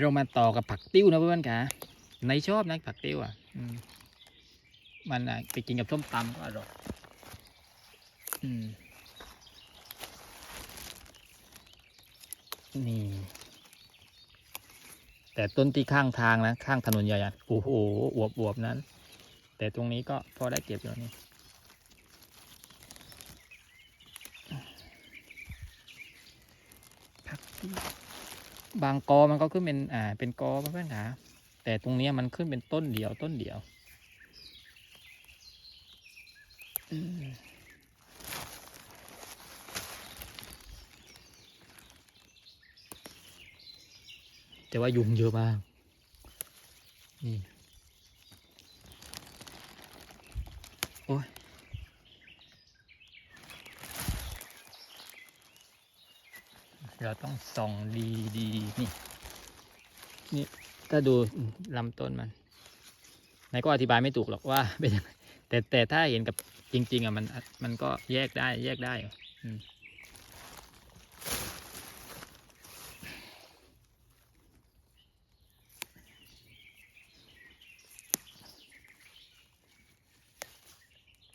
เรามาต่อกับผักติ้วนะเพื่อนๆค่ะในชอบนะผักติ้วอะมันอะไปกินกับส้มตำก็อร่อยนี่ แต่ต้นที่ข้างทางนะ ข้างถนนใหญ่อะโอ้โหอวบอวบๆนั้น แต่ตรงนี้ก็พอได้เก็บอยู่นี่ผักติ้ว บางกอมันก็ขึ้นเป็นอ่าเป็นกอเพื่อนๆขาแต่ตรงนี้มันขึ้นเป็นต้นเดียวต้นเดียวแต่ว่ายุงเยอะมากนี่ โอ้ย เราต้องส่องดีดีๆนี่นี่ถ้าดูลำต้นมันนายก็อธิบายไม่ถูกหรอกว่าเป็นยังไงแต่แต่ถ้าเห็นกับจริง ๆอะมันมันก็แยกได้แยกได้อืม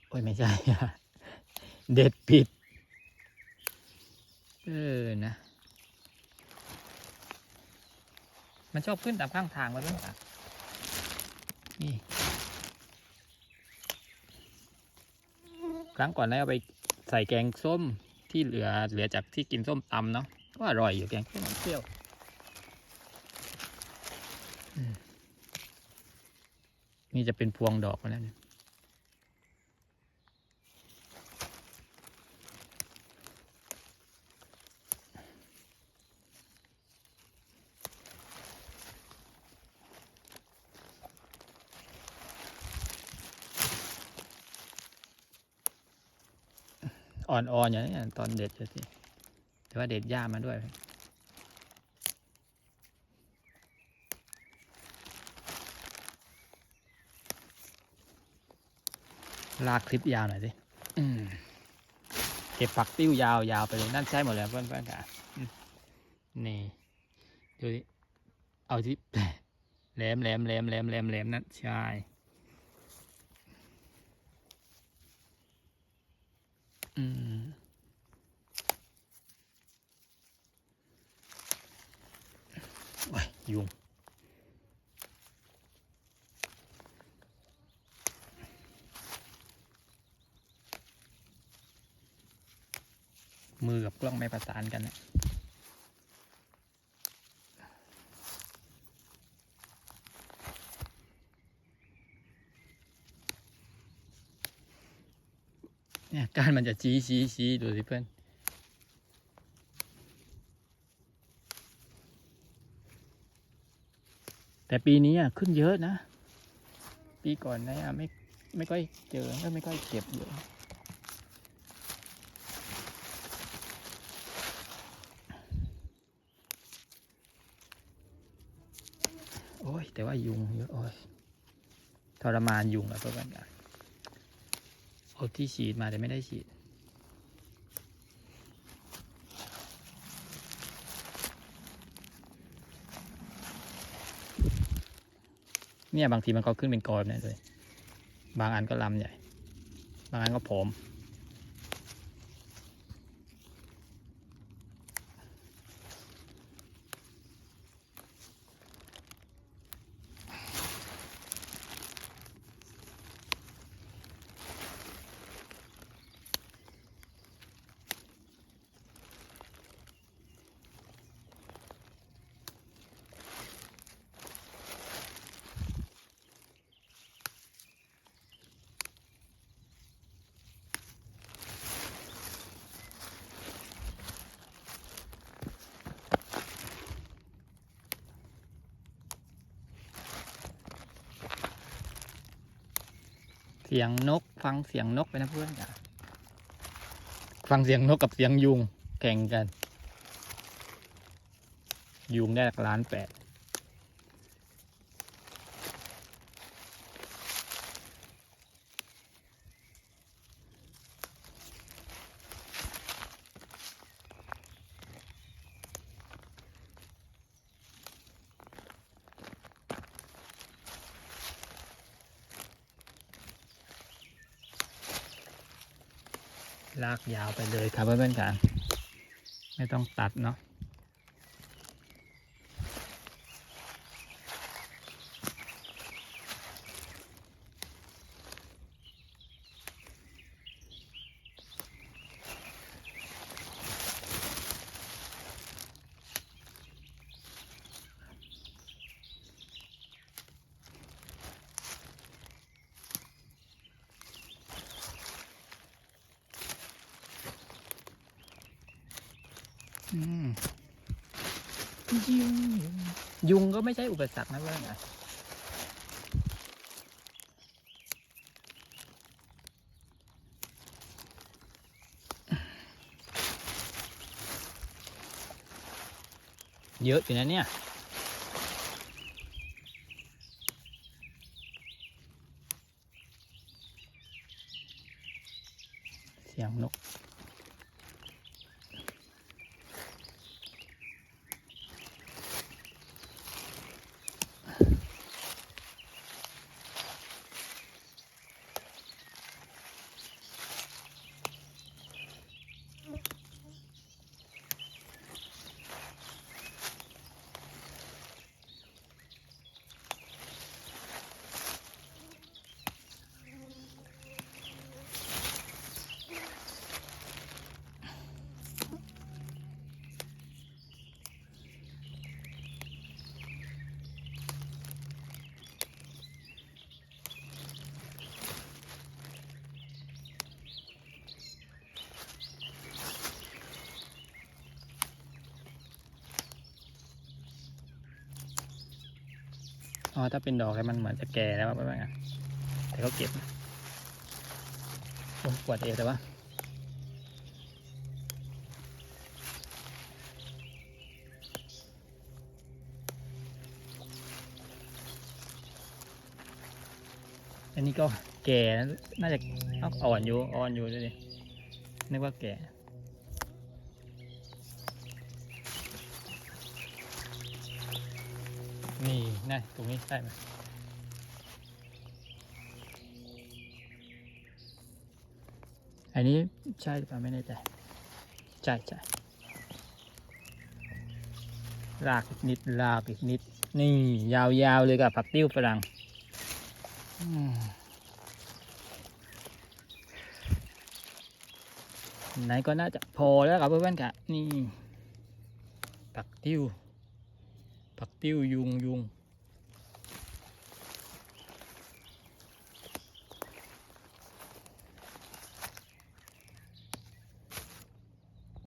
โอ้ย ไม่ใช่ เด็ดผิด เออ นะ มันชอบขึ้นตามข้างทางมาด้วยค่ะนี่ครั้งก่อนนายเอาไปใส่แกงส้มที่เหลือเหลือจากที่กินส้มตำเนาะก็อร่อยอยู่แกงส้มเปรี้ยวนี่จะเป็นพวงดอกมาแล้วเนี่ย อ่อนๆอย่างนี้ตอนเด็ดจะสิแต่ว่าเด็ดหญ้ามาด้วยลากคลิปยาวหน่อยสิเก็บผักติ้วยาวๆไปเลยนั่นใช่หมดแล้วเพื่อนๆค่ะนี่ดูดิเอาที่แหลมแหลมแหลมแหลมแหลมแหลมนั่นใช่ อืมยยุงมือกับกล้องไม่ประสานกันนะ เนี่ยการมันจะชี้ชี้ชี้ดูสิเพื่อนแต่ปีนี้อะขึ้นเยอะนะ ปีก่อนนะไม่ไม่ค่อยเจอก็ไม่ค่อยเก็บเยอะโอ้ยแต่ว่ายุงเยอะโอ้ยทรมานยุงอะเพื่อนกัน เอาที่ฉีดมาแต่ไม่ได้ฉีด เนี่ยบางทีมันก็ขึ้นเป็นกอแบบนี้เลย บางอันก็ลำใหญ่ บางอันก็ผอม สียงนก ฟังเสียงนกไปนะเพื่อนจ้ะฟังเสียงนกกับเสียงยุงแข่งกัน ยุงได้หลักล้านแปด ลากยาวไปเลยครับเพื่อนๆกันไม่ต้องตัดเนาะ ยุงยุงก็ไม่ใช่อุปสรรคนะเพื่อนอะเยอะอยู่นะเนี่ยเสียงนก อ๋อถ้าเป็นดอกแล้วมันเหมือนจะแก่แล้วแบบนั้นแต่เขาเก็บนะโอ้ปวดเอวแต่ว่าอันนี้ก็แก่น่าจะอ่อนอยู่อ่อนอยู่ด้วยนึกว่าแก่ นี่นะตรงนี้ใช่ไหมอันนี้ใช่หรือเปล่าไม่แน่ใจใช่ใช่ลากอีกนิดลากอีกนิด นี่ ยาวๆเลยกับผักติ้วฝรั่งไหนก็น่าจะพอแล้วครับเพื่อนๆค่ะนี่ผักติ้ว ผักติ้วยุงยุง